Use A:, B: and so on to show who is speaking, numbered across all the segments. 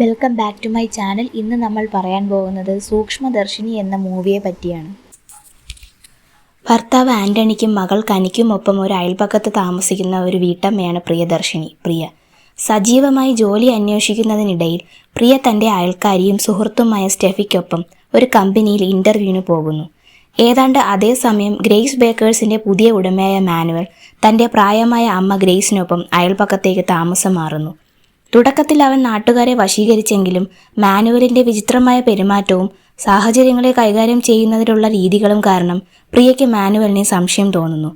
A: Welcome back to my channel ഇന്ന് നമ്മൾ പറയാൻ പോകുന്നത് സൂക്ഷ്മദർശിനി എന്ന മൂവിയെ പറ്റിയാണ്. ഭർത്താവ് ആന്റണിക്കും മകൾ കനിക്കുമൊപ്പം ഒരു അയൽപക്കത്ത് താമസിക്കുന്ന ഒരു വീട്ടമ്മയാണ് പ്രിയദർശിനി പ്രിയ. സജീവമായി ജോലി അന്വേഷിക്കുന്നതിനിടയിൽ പ്രിയ തന്റെ അയൽക്കാരിയും സുഹൃത്തുമായ സ്റ്റെഫിക്കൊപ്പം ഒരു കമ്പനിയിൽ ഇന്റർവ്യൂവിന് പോകുന്നു. ഏതാണ്ട് അതേസമയം ഗ്രേസ് ബേക്കേഴ്സിന്റെ പുതിയ ഉടമയായ മാനുവൽ തന്റെ പ്രായമായ അമ്മ ഗ്രേസിനൊപ്പം അയൽപക്കത്തേക്ക് താമസം മാറുന്നു തുടക്കത്തിൽ അവൻ നാട്ടുകാരെ വശീകരിച്ചെങ്കിലും മാനുവലിന്റെ വിചിത്രമായ പെരുമാറ്റവും സാഹചര്യങ്ങളെ കൈകാര്യം ചെയ്യുന്നതിലുള്ള രീതികളും കാരണം പ്രിയയ്ക്ക് മാനുവലിനെ സംശയം തോന്നുന്നു.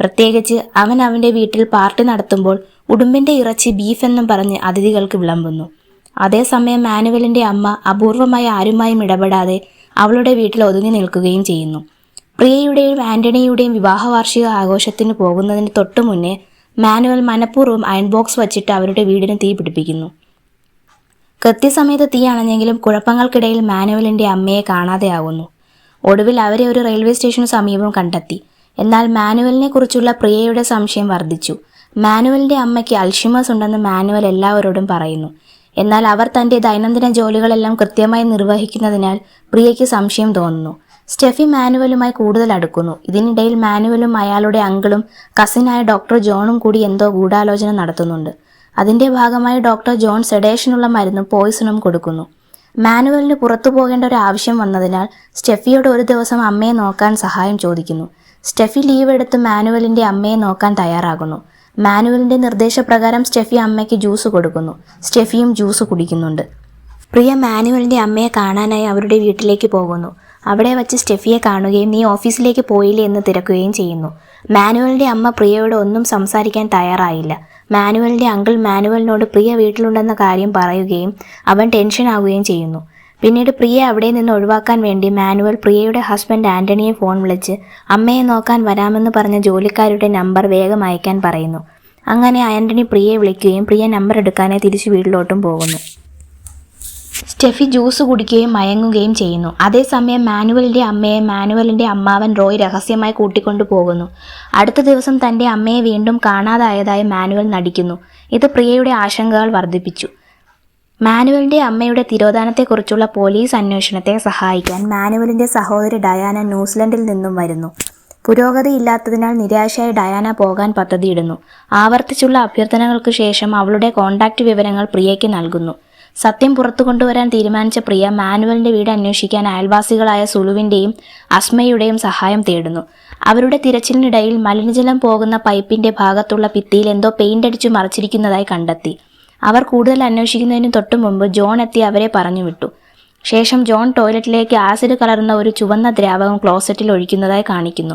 A: പ്രത്യേകിച്ച് അവൻ അവന്റെ വീട്ടിൽ പാർട്ടി നടത്തുമ്പോൾ ഉടുമ്പിന്റെ ഇറച്ചി ബീഫ് എന്നും പറഞ്ഞ് അതിഥികൾക്ക് വിളമ്പുന്നു. അതേസമയം മാനുവലിന്റെ അമ്മ അപൂർവമായി ആരുമായും ഇടപെടാതെ അവളുടെ വീട്ടിൽ ഒതുങ്ങി നിൽക്കുകയും ചെയ്യുന്നു. പ്രിയയുടെയും ആന്റണിയുടെയും വിവാഹ വാർഷിക ആഘോഷത്തിന് പോകുന്നതിന് തൊട്ടു മുന്നേ മാനുവൽ മനഃപൂർവം അയൺ ബോക്സ് വച്ചിട്ട് അവരുടെ വീടിന് തീ പിടിപ്പിക്കുന്നു. കൃത്യസമയത്ത് തീ അണഞ്ഞെങ്കിലും കുഴപ്പങ്ങൾക്കിടയിൽ മാനുവലിന്റെ അമ്മയെ കാണാതെയാകുന്നു ഒടുവിൽ അവരെ ഒരു റെയിൽവേ സ്റ്റേഷന് സമീപം കണ്ടെത്തി. എന്നാൽ മാനുവലിനെ കുറിച്ചുള്ള പ്രിയയുടെ സംശയം വർദ്ധിച്ചു. മാനുവലിന്റെ അമ്മയ്ക്ക് അൽഷിമേഴ്സ് ഉണ്ടെന്ന് മാനുവൽ എല്ലാവരോടും പറയുന്നു. എന്നാൽ അവർ തന്റെ ദൈനംദിന ജോലികളെല്ലാം കൃത്യമായി നിർവഹിക്കുന്നതിനാൽ പ്രിയയ്ക്ക് സംശയം തോന്നുന്നു. സ്റ്റെഫി മാനുവലുമായി കൂടുതൽ അടുക്കുന്നു. ഇതിനിടയിൽ മാനുവലും അയാളുടെ അങ്കിളും കസിനായ ഡോക്ടർ ജോണും കൂടി എന്തോ ഗൂഢാലോചന നടത്തുന്നുണ്ട്. അതിന്റെ ഭാഗമായി ഡോക്ടർ ജോൺ സെഡേഷനുള്ള മരുന്നും പോയിസണും കൊടുക്കുന്നു. മാനുവലിന് പുറത്തു പോകേണ്ട ഒരു ആവശ്യം വന്നതിനാൽ സ്റ്റെഫിയോട് ഒരു ദിവസം അമ്മയെ നോക്കാൻ സഹായം ചോദിക്കുന്നു. സ്റ്റെഫി ലീവ് എടുത്ത് മാനുവലിന്റെ അമ്മയെ നോക്കാൻ തയ്യാറാകുന്നു. മാനുവലിന്റെ നിർദ്ദേശപ്രകാരം സ്റ്റെഫി അമ്മയ്ക്ക് ജ്യൂസ് കൊടുക്കുന്നു. സ്റ്റെഫിയും ജ്യൂസ് കുടിക്കുന്നുണ്ട്. പ്രിയ മാനുവലിന്റെ അമ്മയെ കാണാനായി അവരുടെ വീട്ടിലേക്ക് പോകുന്നു. അവിടെ വച്ച് സ്റ്റെഫിയെ കാണുകയും നീ ഓഫീസിലേക്ക് പോയില്ലേ എന്ന് തിരക്കുകയും ചെയ്യുന്നു. മാനുവലിന്റെ അമ്മ പ്രിയയോട് ഒന്നും സംസാരിക്കാൻ തയ്യാറായില്ല. മാനുവലിന്റെ അങ്കിൾ മാനുവലിനോട് പ്രിയ വീട്ടിലുണ്ടെന്ന കാര്യം പറയുകയും അവൻ ടെൻഷൻ ആവുകയും ചെയ്യുന്നു. പിന്നീട് പ്രിയ അവിടെ നിന്ന് ഒഴിവാക്കാൻ വേണ്ടി മാനുവൽ പ്രിയയുടെ ഹസ്ബൻഡ് ആന്റണിയെ ഫോൺ വിളിച്ച് അമ്മയെ നോക്കാൻ വരാമെന്ന് പറഞ്ഞ ജോലിക്കാരുടെ നമ്പർ വേഗം അയക്കാൻ പറയുന്നു. അങ്ങനെ ആന്റണി പ്രിയയെ വിളിക്കുകയും പ്രിയ നമ്പർ എടുക്കാനേ തിരിച്ചു വീട്ടിലോട്ടും പോകുന്നു. സ്റ്റെഫി ജ്യൂസ് കുടിക്കുകയും മയങ്ങുകയും ചെയ്യുന്നു. അതേസമയം മാനുവലിന്റെ അമ്മയെ മാനുവലിന്റെ അമ്മാവൻ റോയ് രഹസ്യമായി കൂട്ടിക്കൊണ്ടു പോകുന്നു. അടുത്ത ദിവസം തന്റെ അമ്മയെ വീണ്ടും കാണാതായതായി മാനുവൽ നടിക്കുന്നു. ഇത് പ്രിയയുടെ ആശങ്കകൾ വർദ്ധിപ്പിച്ചു. മാനുവലിന്റെ അമ്മയുടെ തിരോധാനത്തെക്കുറിച്ചുള്ള പോലീസ് അന്വേഷണത്തെ സഹായിക്കാൻ മാനുവലിന്റെ സഹോദരി ഡയാന ന്യൂസിലൻഡിൽ നിന്നും വരുന്നു. പുരോഗതി ഇല്ലാത്തതിനാൽ നിരാശയായി ഡയാന പോകാൻ പദ്ധതിയിടുന്നു. ആവർത്തിച്ചുള്ള അഭ്യർത്ഥനകൾക്ക് ശേഷം അവളുടെ കോൺടാക്റ്റ് വിവരങ്ങൾ പ്രിയയ്ക്ക് നൽകുന്നു. സത്യം പുറത്തു കൊണ്ടുവരാൻ തീരുമാനിച്ച പ്രിയ മാനുവലിന്റെ വീട് അന്വേഷിക്കാൻ അയൽവാസികളായ സുളുവിന്റെയും അസ്മയുടെയും സഹായം തേടുന്നു. അവരുടെ തിരച്ചിലിനിടയിൽ മലിനജലം പോകുന്ന പൈപ്പിന്റെ ഭാഗത്തുള്ള ഭിത്തിയിൽ എന്തോ പെയിന്റ് അടിച്ചു മറച്ചിരിക്കുന്നതായി കണ്ടെത്തി. അവർ കൂടുതൽ അന്വേഷിക്കുന്നതിന് തൊട്ടു മുമ്പ് ജോൺ എത്തി അവരെ പറഞ്ഞു വിട്ടു ശേഷം ജോൺ ടോയ്ലറ്റിലേക്ക് ആസിഡ് കലർന്ന ഒരു ചുവന്ന ദ്രാവകം ക്ലോസറ്റിൽ ഒഴിക്കുന്നതായി കാണിക്കുന്നു.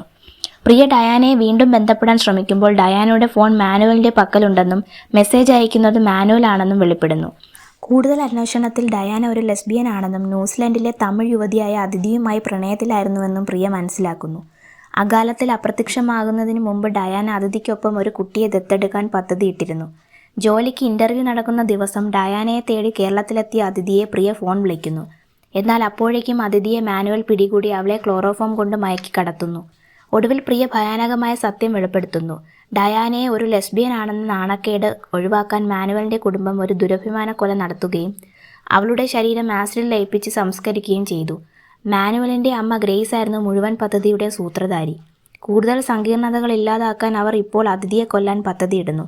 A: പ്രിയ ഡയാനയെ വീണ്ടും ബന്ധപ്പെടാൻ ശ്രമിക്കുമ്പോൾ ഡയാനയുടെ ഫോൺ മാനുവലിന്റെ പക്കലുണ്ടെന്നും മെസ്സേജ് അയക്കുന്നത് മാനുവൽ ആണെന്നും വെളിപ്പെടുന്നു. കൂടുതൽ അന്വേഷണത്തിൽ ഡയാന ഒരു ലെസ്ബിയൻ ആണെന്നും ന്യൂസിലൻഡിലെ തമിഴ് യുവതിയായ അതിഥിയുമായി പ്രണയത്തിലായിരുന്നുവെന്നും പ്രിയ മനസ്സിലാക്കുന്നു. അകാലത്തിൽ അപ്രത്യക്ഷമാകുന്നതിന് മുമ്പ് ഡയാന അതിഥിക്കൊപ്പം ഒരു കുട്ടിയെ ദത്തെടുക്കാൻ പദ്ധതിയിട്ടിരുന്നു. ജോലിക്ക് ഇന്റർവ്യൂ നടക്കുന്ന ദിവസം ഡയാനയെ തേടി കേരളത്തിലെത്തിയ അതിഥിയെ പ്രിയ ഫോൺ വിളിക്കുന്നു. എന്നാൽ അപ്പോഴേക്കും അതിഥിയെ മാനുവൽ പിടികൂടി അവളെ ക്ലോറോഫോം കൊണ്ട് മയക്കി കടത്തുന്നു. ഒടുവിൽ പ്രിയ ഭയാനകമായ സത്യം വെളിപ്പെടുത്തുന്നു. ഡയാനയെ ഒരു ലെസ്ബിയൻ ആണെന്ന നാണക്കേട് ഒഴിവാക്കാൻ മാനുവലിന്റെ കുടുംബം ഒരു ദുരഭിമാന കൊല നടത്തുകയും അവളുടെ ശരീരം ആസിഡിൽ ലയിപ്പിച്ച് സംസ്കരിക്കുകയും ചെയ്തു. മാനുവലിന്റെ അമ്മ ഗ്രേസ് ആയിരുന്നു മുഴുവൻ പദ്ധതിയുടെ സൂത്രധാരി. കൂടുതൽ സങ്കീർണതകൾ ഇല്ലാതാക്കാൻ അവർ ഇപ്പോൾ അതിഥിയെ കൊല്ലാൻ പദ്ധതിയിടുന്നു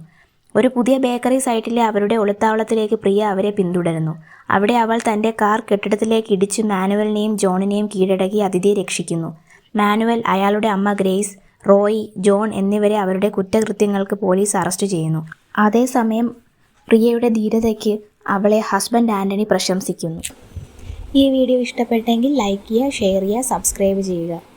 A: ഒരു പുതിയ ബേക്കറി സൈറ്റിലെ അവരുടെ ഒളിത്താവളത്തിലേക്ക് പ്രിയ അവരെ പിന്തുടരുന്നു. അവിടെ അവൾ തന്റെ കാർ കെട്ടിടത്തിലേക്ക് ഇടിച്ച് മാനുവലിനെയും ജോണിനെയും കീഴടക്കി അതിഥിയെ രക്ഷിക്കുന്നു. മാനുവൽ അയാളുടെ അമ്മ ഗ്രേസ് റോയ് ജോൺ എന്നിവരെ അവരുടെ കുറ്റകൃത്യങ്ങൾക്ക് പോലീസ് അറസ്റ്റ് ചെയ്യുന്നു. അതേസമയം പ്രിയയുടെ ധീരതയ്ക്ക് അവളെ ഹസ്ബൻഡ് ആന്റണി പ്രശംസിക്കുന്നു. ഈ വീഡിയോ ഇഷ്ടപ്പെട്ടെങ്കിൽ ലൈക്ക് ചെയ്യുക ഷെയർ ചെയ്യുക സബ്സ്ക്രൈബ് ചെയ്യുക.